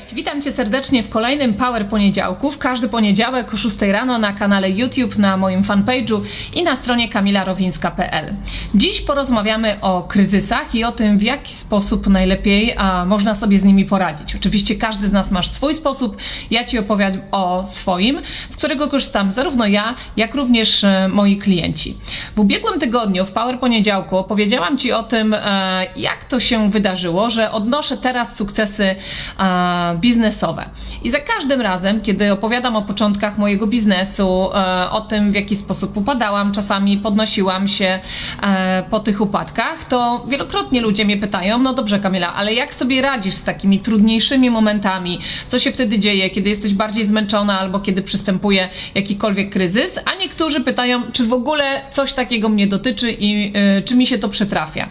Cześć, witam Cię serdecznie w kolejnym Power Poniedziałku. W każdy poniedziałek o 6 rano na kanale YouTube, na moim fanpage'u i na stronie kamilarowińska.pl. Dziś porozmawiamy o kryzysach i o tym, w jaki sposób najlepiej a, można sobie z nimi poradzić. Oczywiście każdy z nas ma swój sposób. Ja Ci opowiem o swoim, z którego korzystam zarówno ja, jak również e, moi klienci. W ubiegłym tygodniu, w Power Poniedziałku, opowiedziałam Ci o tym, e, jak to się wydarzyło, że odnoszę teraz sukcesy e, biznesowe. I za każdym razem, kiedy opowiadam o początkach mojego biznesu, e, o tym, w jaki sposób upadałam, czasami podnosiłam się e, po tych upadkach, to wielokrotnie ludzie mnie pytają: No dobrze, Kamila, ale jak sobie radzisz z takimi trudniejszymi momentami? Co się wtedy dzieje, kiedy jesteś bardziej zmęczona albo kiedy przystępuje jakikolwiek kryzys? A niektórzy pytają, czy w ogóle coś takiego mnie dotyczy i e, czy mi się to przytrafia.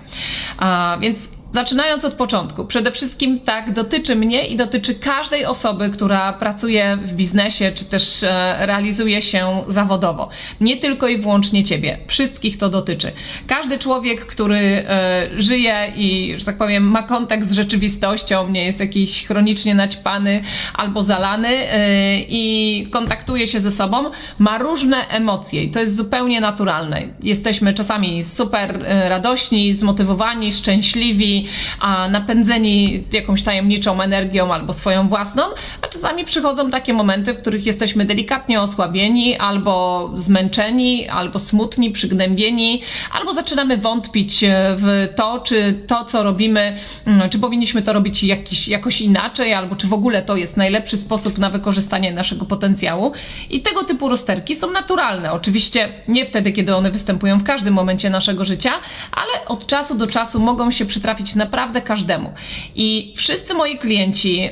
Więc Zaczynając od początku, przede wszystkim tak, dotyczy mnie i dotyczy każdej osoby, która pracuje w biznesie, czy też e, realizuje się zawodowo. Nie tylko i wyłącznie ciebie. Wszystkich to dotyczy. Każdy człowiek, który e, żyje i, że tak powiem, ma kontakt z rzeczywistością, nie jest jakiś chronicznie naćpany albo zalany e, i kontaktuje się ze sobą, ma różne emocje i to jest zupełnie naturalne. Jesteśmy czasami super radośni, zmotywowani, szczęśliwi, a napędzeni jakąś tajemniczą energią albo swoją własną, a czasami przychodzą takie momenty, w których jesteśmy delikatnie osłabieni, albo zmęczeni, albo smutni, przygnębieni, albo zaczynamy wątpić e, w to, czy to, co robimy, mm, czy powinniśmy to robić jakiś, jakoś inaczej, albo czy w ogóle to jest najlepszy sposób na wykorzystanie naszego potencjału. I tego typu rozterki są naturalne. Oczywiście nie wtedy, kiedy one występują w każdym momencie naszego życia, ale od czasu do czasu mogą się przytrafić naprawdę każdemu. I wszyscy moi klienci,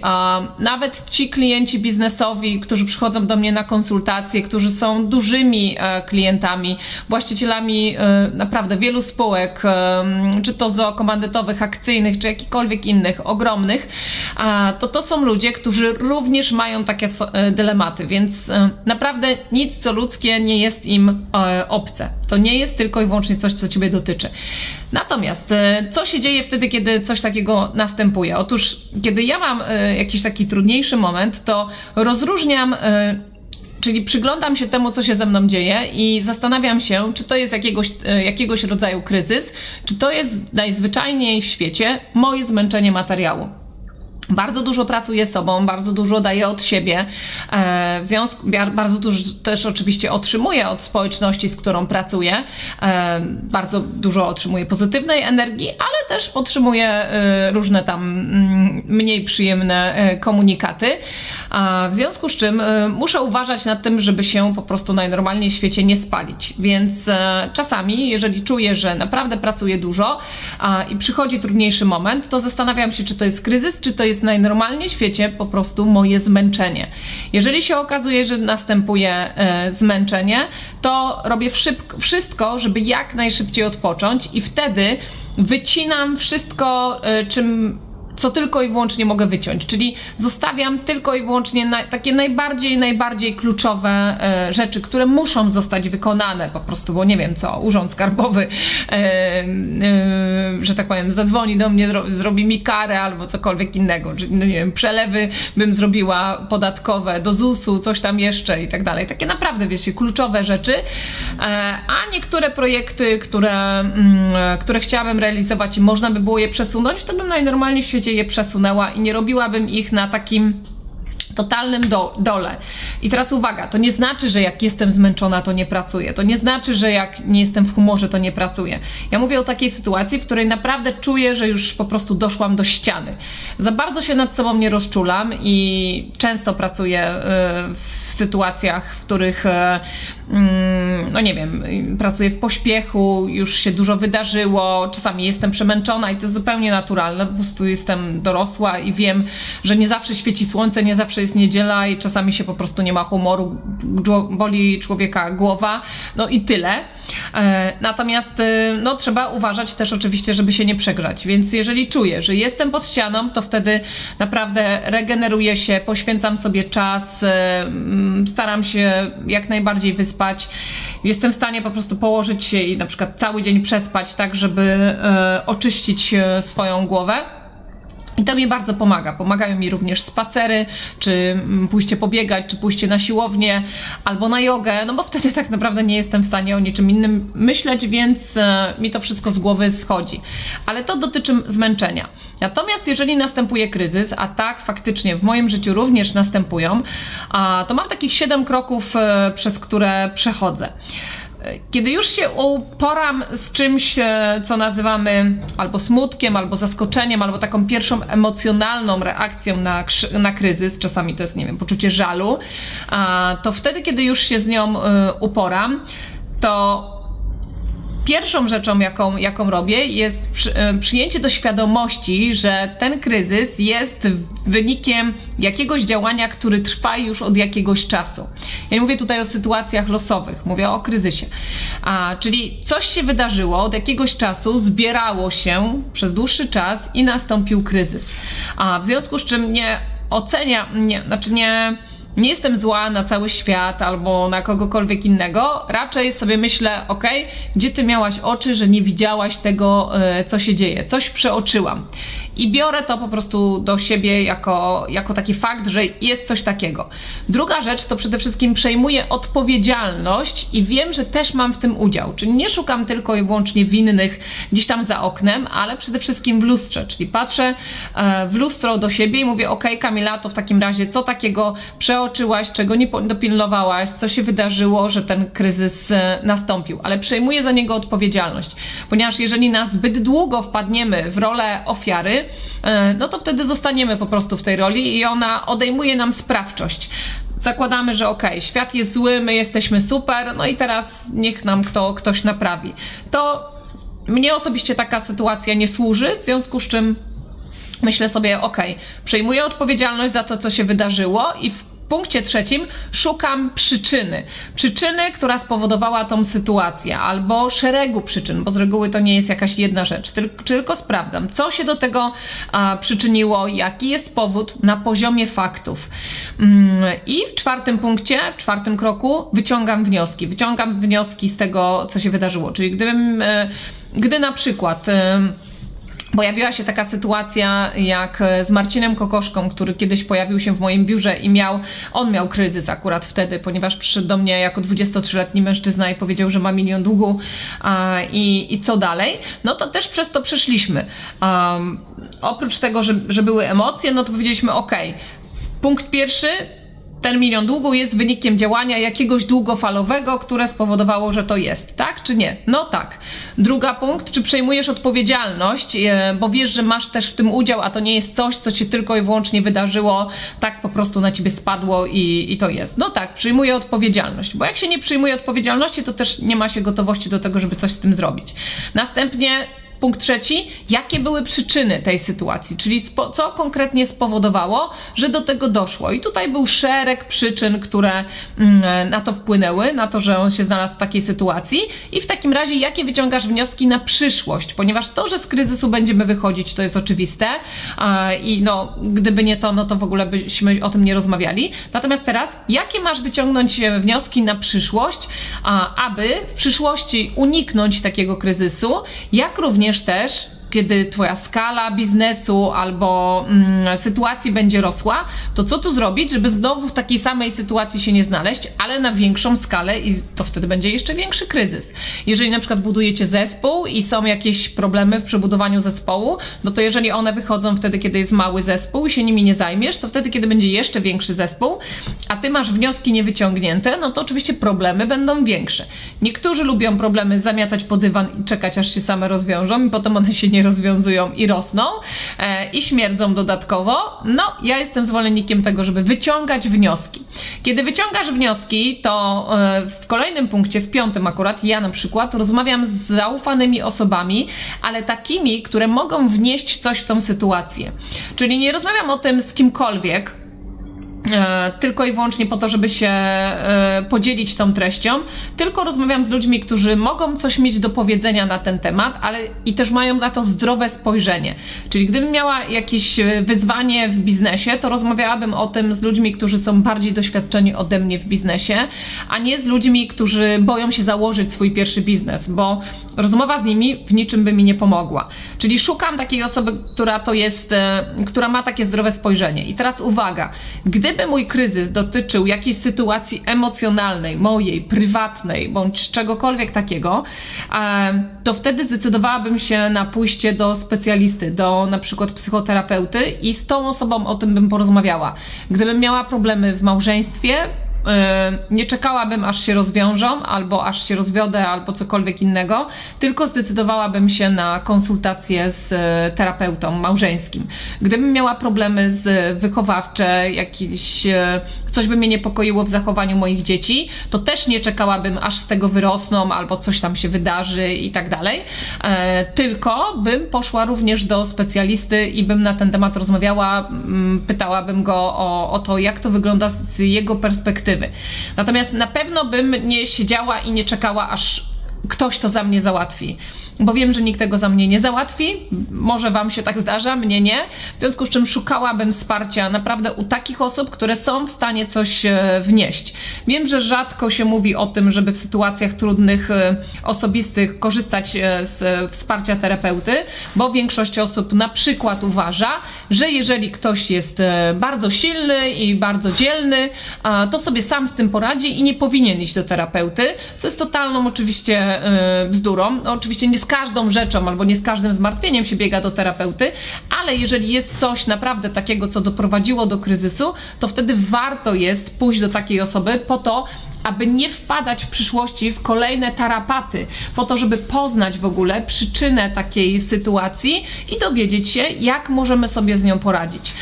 nawet ci klienci biznesowi, którzy przychodzą do mnie na konsultacje, którzy są dużymi e, klientami, właścicielami e, naprawdę wielu spółek, e, czy to zookomandytowych, akcyjnych, czy jakichkolwiek innych, ogromnych, to to są ludzie, którzy również mają takie dylematy, więc naprawdę nic co ludzkie nie jest im obce. To nie jest tylko i wyłącznie coś, co Ciebie dotyczy. Natomiast co się dzieje wtedy, kiedy coś takiego następuje? Otóż, kiedy ja mam y, jakiś taki trudniejszy moment, to rozróżniam. Y, czyli przyglądam się temu, co się ze mną dzieje i zastanawiam się, czy to jest jakiegoś, jakiegoś rodzaju kryzys, czy to jest najzwyczajniej w świecie moje zmęczenie materiału. Bardzo dużo pracuję sobą, bardzo dużo daję od siebie. E, w związku, bardzo dużo też oczywiście otrzymuję od społeczności, z którą pracuję. E, bardzo dużo otrzymuję pozytywnej energii, ale też otrzymuję e, różne tam mm, mniej przyjemne komunikaty. W związku z czym muszę uważać nad tym, żeby się po prostu najnormalniej w świecie nie spalić. Więc czasami, jeżeli czuję, że naprawdę pracuję dużo i przychodzi trudniejszy moment, to zastanawiam się, czy to jest kryzys, czy to jest jest najnormalniej w świecie po prostu moje zmęczenie. Jeżeli się okazuje, że następuje e, zmęczenie, to robię wszystko, żeby jak najszybciej odpocząć i wtedy wycinam wszystko, e, czym co tylko i wyłącznie mogę wyciąć, czyli zostawiam tylko i wyłącznie na, takie najbardziej, najbardziej kluczowe e, rzeczy, które muszą zostać wykonane po prostu, bo nie wiem co, urząd skarbowy, e, e, że tak powiem, zadzwoni do mnie, zro, zrobi mi karę albo cokolwiek innego, czy no nie wiem, przelewy bym zrobiła podatkowe do ZUS-u, coś tam jeszcze i tak dalej. Takie naprawdę, wiecie, kluczowe rzeczy, e, a niektóre projekty, które, mm, które chciałabym realizować i można by było je przesunąć, to bym najnormalniej w świecie je przesunęła i nie robiłabym ich na takim totalnym do, dole. I teraz uwaga, to nie znaczy, że jak jestem zmęczona, to nie pracuję. To nie znaczy, że jak nie jestem w humorze, to nie pracuję. Ja mówię o takiej sytuacji, w której naprawdę czuję, że już po prostu doszłam do ściany. Za bardzo się nad sobą nie rozczulam i często pracuję y, w sytuacjach, w których y, mm, no nie wiem, pracuję w pośpiechu, już się dużo wydarzyło, czasami jestem przemęczona i to jest zupełnie naturalne, po prostu jestem dorosła i wiem, że nie zawsze świeci słońce, nie zawsze niedziela i czasami się po prostu nie ma humoru, boli człowieka głowa, no i tyle. E, natomiast e, no, trzeba uważać też oczywiście, żeby się nie przegrzać, więc jeżeli czuję, że jestem pod ścianą, to wtedy naprawdę regeneruję się, poświęcam sobie czas, e, staram się jak najbardziej wyspać. Jestem w stanie po prostu położyć się i na przykład cały dzień przespać, tak żeby oczyścić swoją głowę. I to mi bardzo pomaga. Pomagają mi również spacery, czy mm, pójście pobiegać, czy pójście na siłownię, albo na jogę, no bo wtedy tak naprawdę nie jestem w stanie o niczym innym myśleć, więc e, mi to wszystko z głowy schodzi. Ale to dotyczy zmęczenia. Natomiast jeżeli następuje kryzys, a tak faktycznie w moim życiu również następują, to mam takich 7 kroków, e, przez które przechodzę. Kiedy już się uporam z czymś, e, co nazywamy albo smutkiem, albo zaskoczeniem, albo taką pierwszą emocjonalną reakcją na, na kryzys, czasami to jest, nie wiem, poczucie żalu, to wtedy, kiedy już się z nią e, uporam, to Pierwszą rzeczą, jaką, jaką robię, jest przy, e, przyjęcie do świadomości, że ten kryzys jest wynikiem jakiegoś działania, który trwa już od jakiegoś czasu. Ja nie mówię tutaj o sytuacjach losowych, mówię o kryzysie. A, czyli coś się wydarzyło od jakiegoś czasu, zbierało się przez dłuższy czas i nastąpił kryzys. A w związku z czym nie ocenia, nie, znaczy nie nie jestem zła na cały świat albo na kogokolwiek innego. Raczej sobie myślę, ok, gdzie ty miałaś oczy, że nie widziałaś tego, e, co się dzieje. Coś przeoczyłam. I biorę to po prostu do siebie jako, jako taki fakt, że jest coś takiego. Druga rzecz to przede wszystkim przejmuję odpowiedzialność i wiem, że też mam w tym udział. Czyli nie szukam tylko i wyłącznie winnych gdzieś tam za oknem, ale przede wszystkim w lustrze. Czyli patrzę e, w lustro do siebie i mówię, ok, Kamila, to w takim razie co takiego przeoczyłam przeoczyłaś, czego nie dopilnowałaś, co się wydarzyło, że ten kryzys e, nastąpił, ale przejmuję za niego odpowiedzialność, ponieważ jeżeli na zbyt długo wpadniemy w rolę ofiary, e, no to wtedy zostaniemy po prostu w tej roli i ona odejmuje nam sprawczość zakładamy, że okej, okay, świat jest zły, my jesteśmy super, no i teraz niech nam kto, ktoś naprawi. To mnie osobiście taka sytuacja nie służy, w związku z czym myślę sobie, okej, okay, przejmuję odpowiedzialność za to, co się wydarzyło i w punkcie trzecim szukam przyczyny. Przyczyny, która spowodowała tą sytuację, albo szeregu przyczyn, bo z reguły to nie jest jakaś jedna rzecz, tylko, sprawdzam, co się do tego a, przyczyniło, jaki jest powód na poziomie faktów. Mm, I w czwartym punkcie, w czwartym kroku wyciągam wnioski. Wyciągam wnioski z tego, co się wydarzyło. Czyli gdybym, e, gdy na przykład. E, Pojawiła się taka sytuacja jak z Marcinem Kokoszką, który kiedyś pojawił się w moim biurze i miał, on miał kryzys akurat wtedy, ponieważ przyszedł do mnie jako 23-letni mężczyzna i powiedział, że ma milion długu a, i, i co dalej. No to też przez to przeszliśmy. Oprócz tego, że, że były emocje, no to powiedzieliśmy, ok, punkt pierwszy, ten milion długu jest wynikiem działania jakiegoś długofalowego, które spowodowało, że to jest, tak czy nie? No tak. Druga punkt, czy przejmujesz odpowiedzialność, e, bo wiesz, że masz też w tym udział, a to nie jest coś, co ci tylko i wyłącznie wydarzyło, tak po prostu na ciebie spadło i, i to jest. No tak, przyjmuję odpowiedzialność, bo jak się nie przyjmuje odpowiedzialności, to też nie ma się gotowości do tego, żeby coś z tym zrobić. Następnie Punkt trzeci, jakie były przyczyny tej sytuacji, czyli co konkretnie spowodowało, że do tego doszło. I tutaj był szereg przyczyn, które mm, na to wpłynęły, na to, że on się znalazł w takiej sytuacji. I w takim razie, jakie wyciągasz wnioski na przyszłość, ponieważ to, że z kryzysu będziemy wychodzić, to jest oczywiste. I no, gdyby nie to, no to w ogóle byśmy o tym nie rozmawiali. Natomiast teraz, jakie masz wyciągnąć e, wnioski na przyszłość, aby w przyszłości uniknąć takiego kryzysu, jak również również też kiedy twoja skala biznesu albo mm, sytuacji będzie rosła, to co tu zrobić, żeby znowu w takiej samej sytuacji się nie znaleźć, ale na większą skalę i to wtedy będzie jeszcze większy kryzys. Jeżeli na przykład budujecie zespół i są jakieś problemy w przebudowaniu zespołu, no to jeżeli one wychodzą wtedy, kiedy jest mały zespół i się nimi nie zajmiesz, to wtedy, kiedy będzie jeszcze większy zespół, a ty masz wnioski niewyciągnięte, no to oczywiście problemy będą większe. Niektórzy lubią problemy zamiatać po dywan i czekać, aż się same rozwiążą i potem one się nie rozwiązują i rosną e, i śmierdzą dodatkowo. No, ja jestem zwolennikiem tego, żeby wyciągać wnioski. Kiedy wyciągasz wnioski, to e, w kolejnym punkcie, w piątym akurat, ja na przykład rozmawiam z zaufanymi osobami, ale takimi, które mogą wnieść coś w tą sytuację. Czyli nie rozmawiam o tym z kimkolwiek, tylko i wyłącznie po to, żeby się e, podzielić tą treścią, tylko rozmawiam z ludźmi, którzy mogą coś mieć do powiedzenia na ten temat, ale i też mają na to zdrowe spojrzenie. Czyli gdybym miała jakieś e, wyzwanie w biznesie, to rozmawiałabym o tym z ludźmi, którzy są bardziej doświadczeni ode mnie w biznesie, a nie z ludźmi, którzy boją się założyć swój pierwszy biznes, bo rozmowa z nimi w niczym by mi nie pomogła. Czyli szukam takiej osoby, która to jest, e, która ma takie zdrowe spojrzenie. I teraz uwaga, gdyby mój kryzys dotyczył jakiejś sytuacji emocjonalnej, mojej, prywatnej, bądź czegokolwiek takiego, e, to wtedy zdecydowałabym się na pójście do specjalisty, do na przykład psychoterapeuty i z tą osobą o tym bym porozmawiała. Gdybym miała problemy w małżeństwie, nie czekałabym aż się rozwiążą, albo aż się rozwiodę, albo cokolwiek innego, tylko zdecydowałabym się na konsultację z e, terapeutą małżeńskim. Gdybym miała problemy z wychowawcze, jakieś e, coś by mnie niepokoiło w zachowaniu moich dzieci, to też nie czekałabym aż z tego wyrosną, albo coś tam się wydarzy i tak dalej, E, tylko bym poszła również do specjalisty i bym na ten temat rozmawiała, mm, pytałabym go o, o to, jak to wygląda z jego perspektywy. Natomiast na pewno bym nie siedziała i nie czekała, aż ktoś to za mnie załatwi. Bo wiem, że nikt tego za mnie nie załatwi. Może Wam się tak zdarza, mnie nie. W związku z czym szukałabym wsparcia naprawdę u takich osób, które są w stanie coś e, wnieść. Wiem, że rzadko się mówi o tym, żeby w sytuacjach trudnych, e, osobistych korzystać e, z wsparcia terapeuty, bo większość osób na przykład uważa, że jeżeli ktoś jest bardzo silny i bardzo dzielny, to sobie sam z tym poradzi i nie powinien iść do terapeuty, co jest totalną oczywiście e, bzdurą. No, oczywiście nie z każdą rzeczą albo nie z każdym zmartwieniem się biega do terapeuty, ale jeżeli jest coś naprawdę takiego, co doprowadziło do kryzysu, to wtedy warto jest pójść do takiej osoby po to, aby nie wpadać w przyszłości w kolejne tarapaty, po to, żeby poznać w ogóle przyczynę takiej sytuacji i dowiedzieć się, jak możemy sobie z nią poradzić.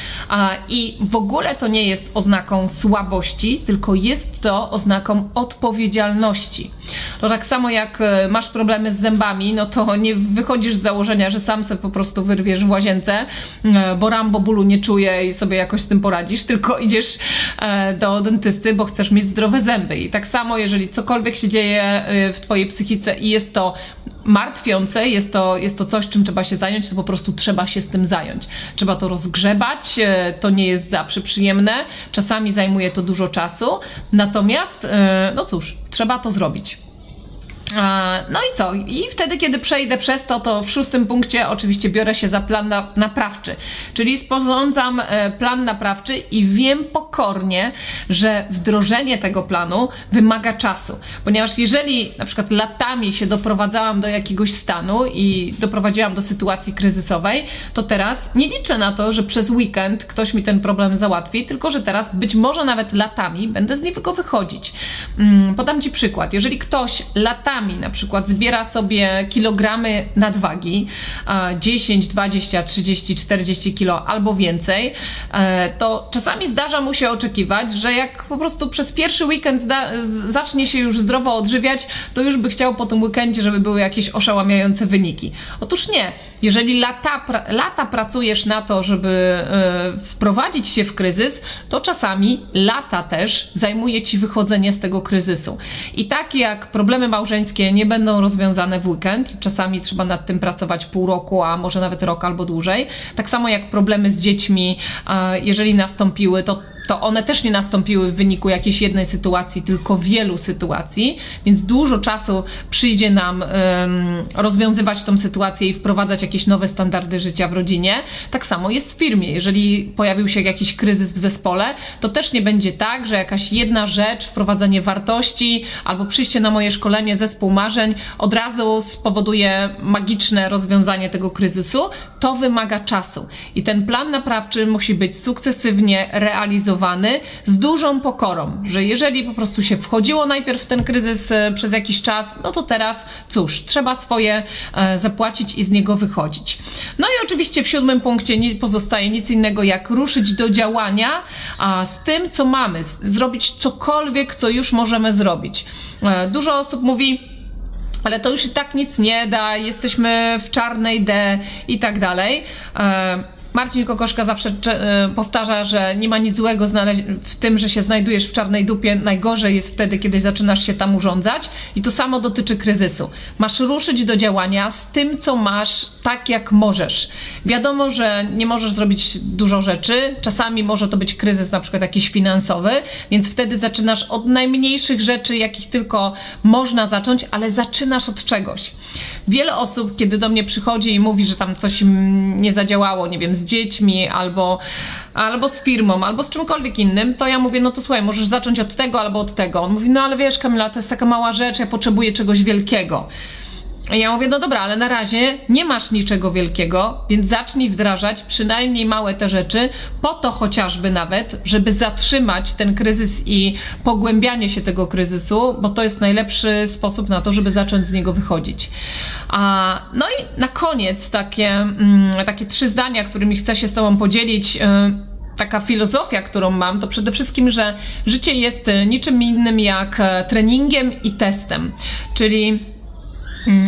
I w ogóle to nie jest oznaką słabości, tylko jest to oznaką odpowiedzialności. To tak samo jak e, masz problemy z zębami, no to nie wychodzisz z założenia, że sam sobie po prostu wyrwiesz w łazience, e, bo Rambo bólu nie czuje i sobie jakoś z tym poradzisz, tylko idziesz e, do dentysty, bo chcesz mieć zdrowe zęby. I tak samo, jeżeli cokolwiek się dzieje e, w twojej psychice i jest to martwiące, jest to, jest to coś, czym trzeba się zająć, to po prostu trzeba się z tym zająć. Trzeba to rozgrzebać, e, to nie jest zawsze przyjemne, czasami zajmuje to dużo czasu, natomiast, e, no cóż, trzeba to zrobić. A, No i co? I wtedy, kiedy przejdę przez to, to w szóstym punkcie oczywiście biorę się za plan na, naprawczy. Czyli sporządzam e, plan naprawczy i wiem pokornie, że wdrożenie tego planu wymaga czasu. Ponieważ jeżeli na przykład latami się doprowadzałam do jakiegoś stanu i doprowadziłam do sytuacji kryzysowej, to teraz nie liczę na to, że przez weekend ktoś mi ten problem załatwi, tylko że teraz być może nawet latami będę z niego wychodzić. Mm, Podam Ci przykład. Jeżeli ktoś latami na przykład zbiera sobie kilogramy nadwagi, a 10, 20, 30, 40 kilo albo więcej, e, to czasami zdarza mu się oczekiwać, że jak po prostu przez pierwszy weekend zacznie się już zdrowo odżywiać, to już by chciał po tym weekendzie, żeby były jakieś oszałamiające wyniki. Otóż nie. Jeżeli lata, pra- lata pracujesz na to, żeby e, wprowadzić się w kryzys, to czasami lata też zajmuje ci wychodzenie z tego kryzysu. I takie jak problemy małżeńskie nie będą rozwiązane w weekend, czasami trzeba nad tym pracować pół roku, a może nawet rok albo dłużej. Tak samo jak problemy z dziećmi, jeżeli nastąpiły, to to one też nie nastąpiły w wyniku jakiejś jednej sytuacji, tylko wielu sytuacji, więc dużo czasu przyjdzie nam rozwiązywać tą sytuację i wprowadzać jakieś nowe standardy życia w rodzinie. Tak samo jest w firmie. Jeżeli pojawił się jakiś kryzys w zespole, to też nie będzie tak, że jakaś jedna rzecz, wprowadzenie wartości albo przyjście na moje szkolenie zespół marzeń od razu spowoduje magiczne rozwiązanie tego kryzysu. To wymaga czasu. I ten plan naprawczy musi być sukcesywnie realizowany z dużą pokorą, że jeżeli po prostu się wchodziło najpierw w ten kryzys e, przez jakiś czas, no to teraz cóż, trzeba swoje e, zapłacić i z niego wychodzić. No i oczywiście w siódmym punkcie nie pozostaje nic innego jak ruszyć do działania z tym, co mamy, zrobić cokolwiek, co już możemy zrobić. E, Dużo osób mówi, ale to już i tak nic nie da, jesteśmy w czarnej D i tak dalej. Marcin Kokoszka zawsze e, powtarza, że nie ma nic złego w tym, że się znajdujesz w czarnej dupie. Najgorzej jest wtedy, kiedy zaczynasz się tam urządzać. I to samo dotyczy kryzysu. Masz ruszyć do działania z tym, co masz, tak jak możesz. Wiadomo, że nie możesz zrobić dużo rzeczy. Czasami może to być kryzys, na przykład jakiś finansowy, więc wtedy zaczynasz od najmniejszych rzeczy, jakich tylko można zacząć, ale zaczynasz od czegoś. Wiele osób, kiedy do mnie przychodzi i mówi, że tam coś nie zadziałało, nie wiem, z dziećmi albo, albo z firmą, albo z czymkolwiek innym, to ja mówię, no to słuchaj, możesz zacząć od tego albo od tego. On mówi, no ale wiesz, Kamila, to jest taka mała rzecz, ja potrzebuję czegoś wielkiego. I ja mówię, no dobra, ale na razie nie masz niczego wielkiego, więc zacznij wdrażać przynajmniej małe te rzeczy, po to chociażby nawet, żeby zatrzymać ten kryzys i pogłębianie się tego kryzysu, bo to jest najlepszy sposób na to, żeby zacząć z niego wychodzić. A, no i na koniec takie, mm, takie trzy zdania, którymi chcę się z Tobą podzielić. Yy, taka filozofia, którą mam, to przede wszystkim, że życie jest y, niczym innym jak e, treningiem i testem. Czyli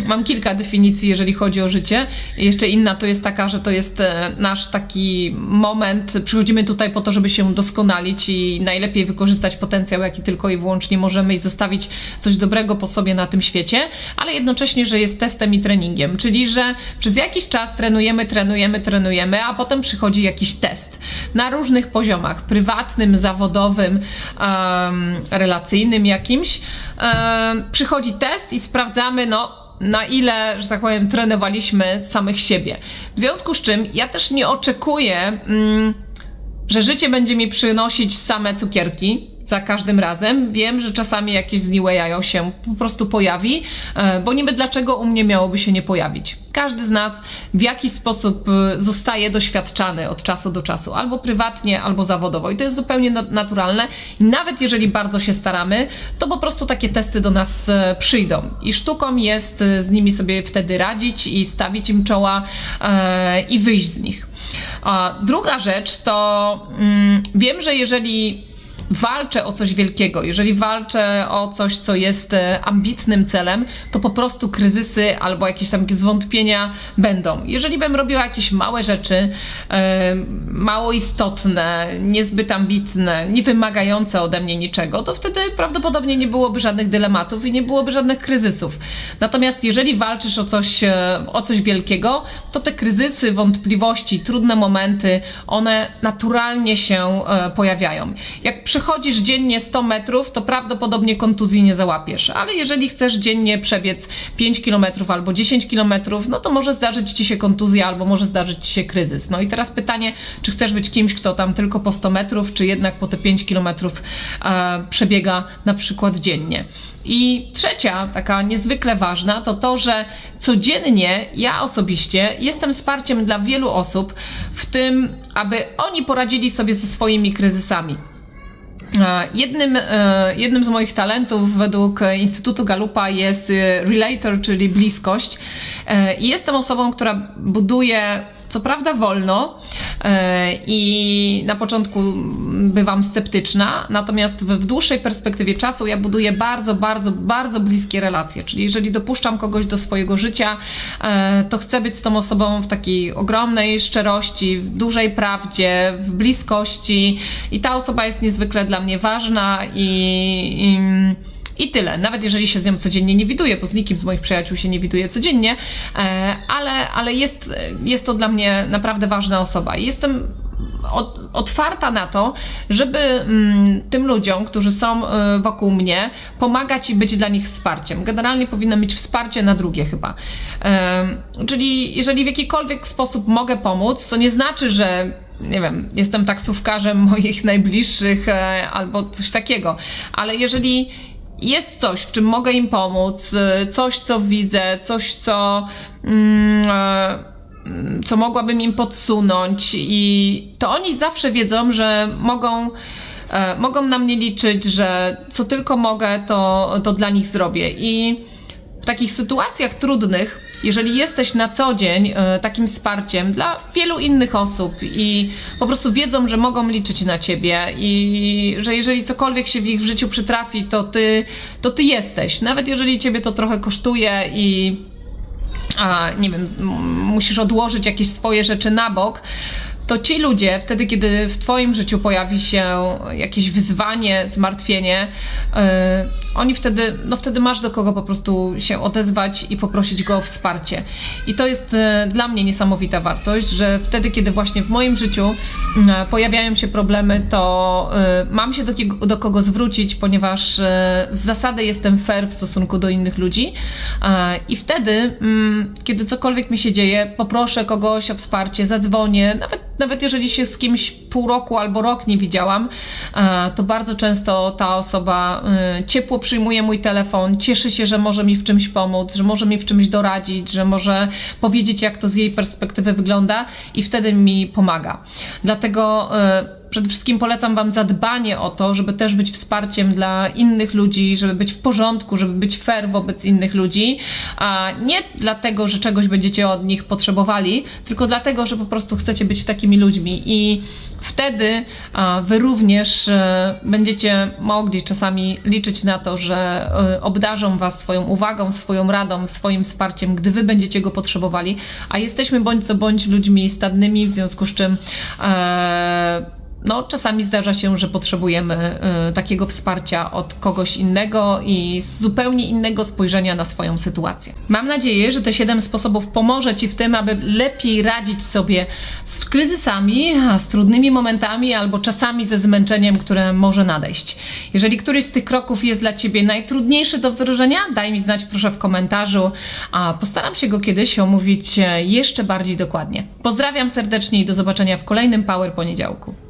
Mam kilka definicji, jeżeli chodzi o życie. Jeszcze inna to jest taka, że to jest e, nasz taki moment. Przychodzimy tutaj po to, żeby się doskonalić i najlepiej wykorzystać potencjał, jaki tylko i wyłącznie możemy i zostawić coś dobrego po sobie na tym świecie, ale jednocześnie, że jest testem i treningiem, czyli że przez jakiś czas trenujemy, trenujemy, trenujemy, a potem przychodzi jakiś test na różnych poziomach prywatnym, zawodowym, relacyjnym jakimś. Przychodzi test i sprawdzamy, no na ile, że tak powiem, trenowaliśmy samych siebie. W związku z czym ja też nie oczekuję, mm, że życie będzie mi przynosić same cukierki za każdym razem. Wiem, że czasami jakieś zniłe jajo się po prostu pojawi, e, bo niby dlaczego u mnie miałoby się nie pojawić. Każdy z nas w jakiś sposób e, zostaje doświadczany od czasu do czasu, albo prywatnie, albo zawodowo. I to jest zupełnie na- naturalne. I nawet jeżeli bardzo się staramy, to po prostu takie testy do nas e, przyjdą. I sztuką jest z nimi sobie wtedy radzić i stawić im czoła i wyjść z nich. Druga rzecz to mm, wiem, że jeżeli walczę o coś wielkiego, jeżeli walczę o coś, co jest e, ambitnym celem, to po prostu kryzysy albo jakieś tam zwątpienia będą. Jeżeli bym robiła jakieś małe rzeczy, e, mało istotne, niezbyt ambitne, nie wymagające ode mnie niczego, to wtedy prawdopodobnie nie byłoby żadnych dylematów i nie byłoby żadnych kryzysów. Natomiast jeżeli walczysz o coś, e, o coś wielkiego, to te kryzysy, wątpliwości, trudne momenty, one naturalnie się pojawiają. Jak przechodzisz dziennie 100 metrów, to prawdopodobnie kontuzji nie załapiesz, ale jeżeli chcesz dziennie przebiec 5 km albo 10 km, no to może zdarzyć ci się kontuzja albo może zdarzyć ci się kryzys. No i teraz pytanie, czy chcesz być kimś, kto tam tylko po 100 metrów, czy jednak po te 5 km e, przebiega na przykład dziennie. I trzecia, taka niezwykle ważna, to to, że codziennie ja osobiście jestem wsparciem dla wielu osób w tym, aby oni poradzili sobie ze swoimi kryzysami. E, Jednym, e, jednym z moich talentów według Instytutu Galupa jest e, relator, czyli bliskość. Jestem osobą, która buduje co prawda wolno e, i na początku bywam sceptyczna, natomiast w, dłuższej perspektywie czasu ja buduję bardzo, bardzo, bardzo bliskie relacje. Czyli jeżeli dopuszczam kogoś do swojego życia, e, to chcę być z tą osobą w takiej ogromnej szczerości, w dużej prawdzie, w bliskości i ta osoba jest niezwykle dla mnie ważna i, i i tyle. Nawet jeżeli się z nią codziennie nie widuję, bo z nikim z moich przyjaciół się nie widuję codziennie, e, ale, ale jest, jest to dla mnie naprawdę ważna osoba. Jestem otwarta na to, żeby mm, tym ludziom, którzy są y, wokół mnie, pomagać i być dla nich wsparciem. Generalnie powinno mieć wsparcie na drugie chyba. Ym, czyli jeżeli w jakikolwiek sposób mogę pomóc, to nie znaczy, że nie wiem, jestem taksówkarzem moich najbliższych e, albo coś takiego, ale jeżeli jest coś, w czym mogę im pomóc, y, coś, co widzę, coś, co, mm, e, mm, co mogłabym im podsunąć, i to oni zawsze wiedzą, że mogą. e, Mogą na mnie liczyć, że co tylko mogę, to, to dla nich zrobię. I w takich sytuacjach trudnych, jeżeli jesteś na co dzień e, takim wsparciem dla wielu innych osób i po prostu wiedzą, że mogą liczyć na ciebie i że jeżeli cokolwiek się w ich życiu przytrafi, to ty, to ty jesteś. Nawet jeżeli ciebie to trochę kosztuje i a, nie wiem, musisz odłożyć jakieś swoje rzeczy na bok, to ci ludzie, wtedy kiedy w Twoim życiu pojawi się jakieś wyzwanie, zmartwienie, yy, oni wtedy, no wtedy masz do kogo po prostu się odezwać i poprosić go o wsparcie. I to jest yy, dla mnie niesamowita wartość, że wtedy, kiedy właśnie w moim życiu yy, pojawiają się problemy, to yy, mam się do, do kogo zwrócić, ponieważ z zasady jestem fair w stosunku do innych ludzi. I wtedy, mm, kiedy cokolwiek mi się dzieje, poproszę kogoś o wsparcie, zadzwonię, nawet, nawet jeżeli się z kimś pół roku albo rok nie widziałam, e, to bardzo często ta osoba e, ciepło przyjmuje mój telefon, cieszy się, że może mi w czymś pomóc, że może mi w czymś doradzić, że może powiedzieć, jak to z jej perspektywy wygląda i wtedy mi pomaga. Dlatego e, Przede wszystkim polecam Wam zadbanie o to, żeby też być wsparciem dla innych ludzi, żeby być w porządku, żeby być fair wobec innych ludzi, a nie dlatego, że czegoś będziecie od nich potrzebowali, tylko dlatego, że po prostu chcecie być takimi ludźmi. I wtedy Wy również e, będziecie mogli czasami liczyć na to, że e, obdarzą Was swoją uwagą, swoją radą, swoim wsparciem, gdy Wy będziecie go potrzebowali, a jesteśmy bądź co bądź ludźmi stadnymi, w związku z czym e, no, czasami zdarza się, że potrzebujemy y, takiego wsparcia od kogoś innego i z zupełnie innego spojrzenia na swoją sytuację. Mam nadzieję, że te 7 sposobów pomoże Ci w tym, aby lepiej radzić sobie z kryzysami, z trudnymi momentami albo czasami ze zmęczeniem, które może nadejść. Jeżeli któryś z tych kroków jest dla Ciebie najtrudniejszy do wdrożenia, daj mi znać proszę w komentarzu, a postaram się go kiedyś omówić e, jeszcze bardziej dokładnie. Pozdrawiam serdecznie i do zobaczenia w kolejnym Power Poniedziałku.